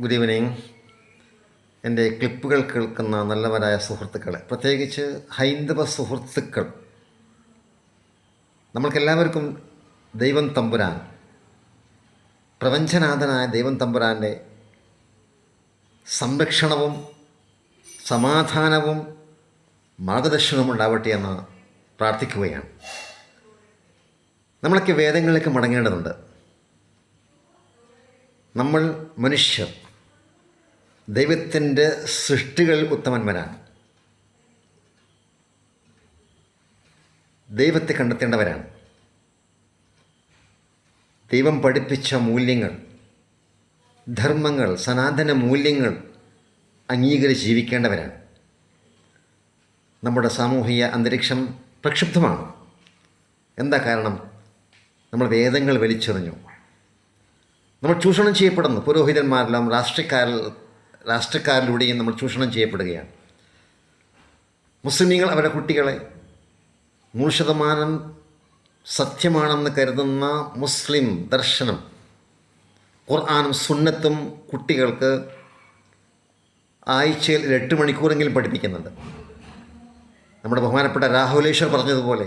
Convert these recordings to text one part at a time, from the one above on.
Good evening എന്റെ ക്ലിപ്പുകൾ കേൾക്കുന്ന നല്ലവരായ സുഹൃത്തുക്കളെ പ്രത്യേകിച്ച് ഹൈന്ദവ സുഹൃത്തുക്കൾ. നമ്മൾക്കെല്ലാവർക്കും ദൈവം തമ്പുരാൻ പ്രപഞ്ചനാഥനായ ദൈവം തമ്പുരാന്റെ സംരക്ഷണവും സമാധാനവും മാർഗദർശനവും ഉണ്ടാവട്ടെ എന്ന് പ്രാർത്ഥിക്കുകയാണ്. നമ്മളൊക്കെ വേദങ്ങളിലേക്ക് മടങ്ങേണ്ടതുണ്ട്. നമ്മൾ മനുഷ്യർ ദൈവത്തിന്റെ സൃഷ്ടികൾ ഉത്തമന്മാരാണ്. ദൈവത്തെ കണ്ടെത്തേണ്ടവരാണ്. ദൈവം പഠിപ്പിച്ച മൂല്യങ്ങൾ ധർമ്മങ്ങൾ സനാതന മൂല്യങ്ങൾ അംഗീകരിച്ച് ജീവിക്കേണ്ടവരാണ്. നമ്മുടെ സാമൂഹിക അന്തരീക്ഷം പ്രക്ഷുബ്ധമാണ്. എന്താ കാരണം? നമ്മൾ വേദങ്ങൾ വലിച്ചെറിഞ്ഞു. നമ്മൾ ചൂഷണം ചെയ്യപ്പെടുന്നു. പുരോഹിതന്മാരിലും രാഷ്ട്രീയക്കാരിൽ രാഷ്ട്രീയക്കാരിലൂടെയും നമ്മൾ ചൂഷണം ചെയ്യപ്പെടുകയാണ്. മുസ്ലിമീങ്ങൾ അവരുടെ കുട്ടികളെ നൂറ് ശതമാനം സത്യമാണെന്ന് കരുതുന്ന മുസ്ലിം ദർശനം ഖുർആാനും സുന്നത്തും കുട്ടികൾക്ക് ആഴ്ചയിൽ എട്ട് മണിക്കൂറെങ്കിലും പഠിപ്പിക്കുന്നുണ്ട്. നമ്മുടെ ബഹുമാനപ്പെട്ട രാഹുലേശ്വർ പറഞ്ഞതുപോലെ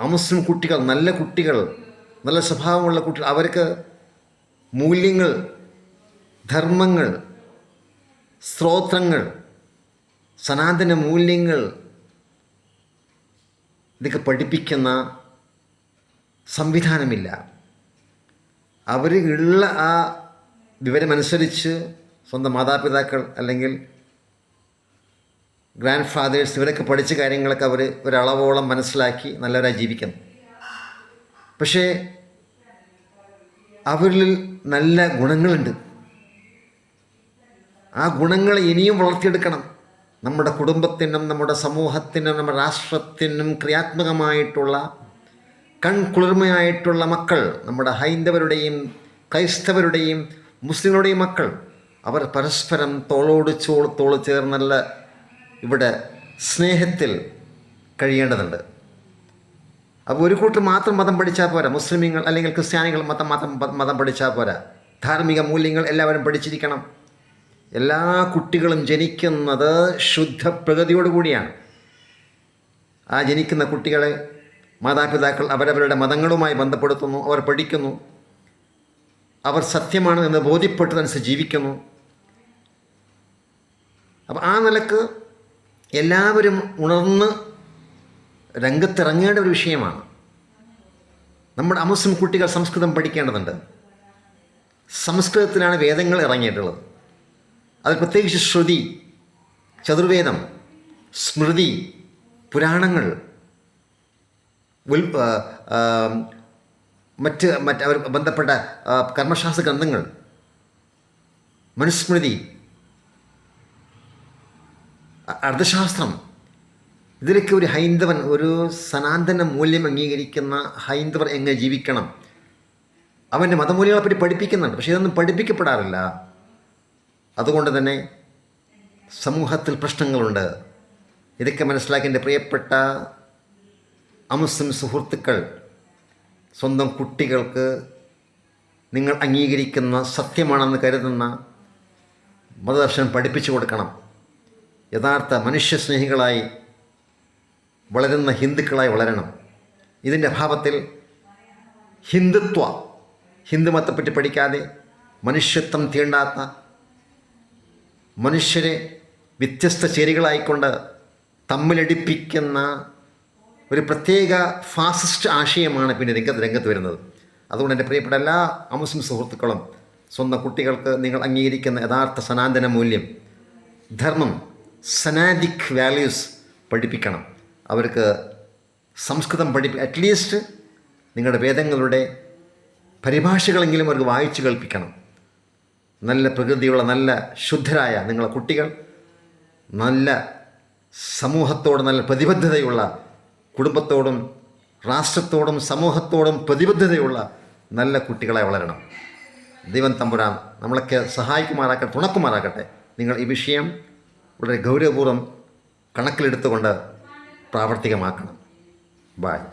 ആ മുസ്ലിം കുട്ടികൾ നല്ല കുട്ടികൾ നല്ല സ്വഭാവമുള്ള കുട്ടികൾ അവർക്ക് മൂല്യങ്ങൾ ധർമ്മങ്ങൾ സ്ത്രോത്രങ്ങൾ സനാതന മൂല്യങ്ങൾ ഇതൊക്കെ പഠിപ്പിക്കുന്ന സംവിധാനമില്ല. അവർ ഉള്ള ആ വിവരമനുസരിച്ച് സ്വന്തം മാതാപിതാക്കൾ അല്ലെങ്കിൽ ഗ്രാൻഡ് ഫാദേഴ്സ് ഇവരൊക്കെ പഠിച്ച കാര്യങ്ങളൊക്കെ അവർ ഒരളവോളം മനസ്സിലാക്കി നല്ലവരായി ജീവിക്കുന്നു. പക്ഷേ അവരിൽ നല്ല ഗുണങ്ങളുണ്ട്. ആ ഗുണങ്ങളെ ഇനിയും വളർത്തിയെടുക്കണം. നമ്മുടെ കുടുംബത്തിനും നമ്മുടെ സമൂഹത്തിനും നമ്മുടെ രാഷ്ട്രത്തിനും ക്രിയാത്മകമായിട്ടുള്ള കൺകുളിർമയായിട്ടുള്ള മക്കൾ നമ്മുടെ ഹൈന്ദവരുടെയും ക്രൈസ്തവരുടെയും മുസ്ലിങ്ങളുടെയും മക്കൾ അവർ പരസ്പരം തോളോട് ചോ തോൾ ചേർന്നല്ല ഇവിടെ സ്നേഹത്തിൽ കഴിയേണ്ടതുണ്ട്. അപ്പോൾ ഒരു കൂട്ടർ മാത്രം മതം പഠിച്ചാൽ പോരാ. മുസ്ലിമീങ്ങൾ അല്ലെങ്കിൽ ക്രിസ്ത്യാനികൾ മതം മതം മതം പഠിച്ചാൽ പോരാ. ധാർമ്മിക മൂല്യങ്ങൾ എല്ലാവരും പഠിച്ചിരിക്കണം. എല്ലാ കുട്ടികളും ജനിക്കുന്നത് ശുദ്ധ പ്രകൃതിയോട് കൂടിയാണ് ആ ജനിക്കുന്ന കുട്ടികളെ മാതാപിതാക്കൾ അവരവരുടെ മതങ്ങളുമായി ബന്ധപ്പെടുത്തുന്നു അവർ പഠിക്കുന്നു. അവർ സത്യമാണ് എന്ന് ബോധ്യപ്പെട്ടതനുസരിച്ച് ജീവിക്കുന്നു. അപ്പോൾ ആ നിലയ്ക്ക് എല്ലാവരും ഉണർന്ന് രംഗത്തിറങ്ങേണ്ട ഒരു വിഷയമാണ്. നമ്മുടെ അമുസ്ലിം കുട്ടികൾ സംസ്കൃതം പഠിക്കേണ്ടതുണ്ട്. സംസ്കൃതത്തിലാണ് വേദങ്ങൾ ഇറങ്ങിയിട്ടുള്ളത്. അത് പ്രത്യേകിച്ച് ശ്രുതി ചതുർവേദം സ്മൃതി പുരാണങ്ങൾ മറ്റ് മറ്റ് അവർ ബന്ധപ്പെട്ട കർമ്മശാസ്ത്ര ഗ്രന്ഥങ്ങൾ മനുസ്മൃതി അർത്ഥശാസ്ത്രം ഇതിലൊക്കെ ഒരു ഹൈന്ദവൻ ഒരു സനാതന മൂല്യം അംഗീകരിക്കുന്ന ഹൈന്ദവർ എങ്ങനെ ജീവിക്കണം? അവന്റെ മതമൂല്യങ്ങളെപ്പറ്റി പഠിപ്പിക്കുന്നുണ്ട് പക്ഷേ ഇതൊന്നും പഠിപ്പിക്കപ്പെടാറില്ല. അതുകൊണ്ട് തന്നെ സമൂഹത്തിൽ പ്രശ്നങ്ങളുണ്ട്. ഇതൊക്കെ മനസ്സിലാക്കി എന്റെ പ്രിയപ്പെട്ട അമുസ്ലിം സുഹൃത്തുക്കൾ സ്വന്തം കുട്ടികൾക്ക് നിങ്ങൾ അംഗീകരിക്കുന്ന സത്യമാണെന്ന് കരുതുന്ന മതദർശനം പഠിപ്പിച്ചു കൊടുക്കണം. യഥാർത്ഥ മനുഷ്യസ്നേഹികളായി വളരുന്ന ഹിന്ദുക്കളായി വളരണം. ഇതിന്റെ അഭാവത്തിൽ ഹിന്ദുത്വ ഹിന്ദുമതത്തെപ്പറ്റി പഠിക്കാതെ മനുഷ്യത്വം തീണ്ടാത്ത മനുഷ്യരെ വ്യത്യസ്ത ചേരികളായിക്കൊണ്ട് തമ്മിലടിപ്പിക്കുന്ന ഒരു പ്രത്യേക ഫാസിസ്റ്റ് ആശയമാണ് പിന്നെ രംഗത്ത് രംഗത്ത് വരുന്നത്. അതുകൊണ്ട് എന്റെ പ്രിയപ്പെട്ട എല്ലാ അമുസ്ലിം സുഹൃത്തുക്കളും സ്വന്തം കുട്ടികൾക്ക് നിങ്ങൾ അംഗീകരിക്കുന്ന യഥാർത്ഥ സനാതന മൂല്യം ധർമ്മം സനാദിക് വാല്യൂസ് പഠിപ്പിക്കണം. അവർക്ക് സംസ്കൃതം പഠിപ്പി അറ്റ്ലീസ്റ്റ് നിങ്ങളുടെ വേദങ്ങളുടെ പരിഭാഷകളെങ്കിലും അവർക്ക് വായിച്ചു കേൾപ്പിക്കണം. നല്ല പ്രകൃതിയുള്ള നല്ല ശുദ്ധരായ നിങ്ങളെ കുട്ടികൾ നല്ല സമൂഹത്തോട് നല്ല പ്രതിബദ്ധതയുള്ള കുടുംബത്തോടും രാഷ്ട്രത്തോടും സമൂഹത്തോടും പ്രതിബദ്ധതയുള്ള നല്ല കുട്ടികളെ വളരണം. ദൈവം തമ്പുരാൻ നമ്മളൊക്കെ സഹായിക്കുമാറാക്കട്ടെ തുണക്കുമാറാക്കട്ടെ നിങ്ങൾ ഈ വിഷയം വളരെ ഗൗരവപൂർവം കണക്കിലെടുത്തുകൊണ്ട് പ്രാവർത്തികമാക്കണം. ബായ്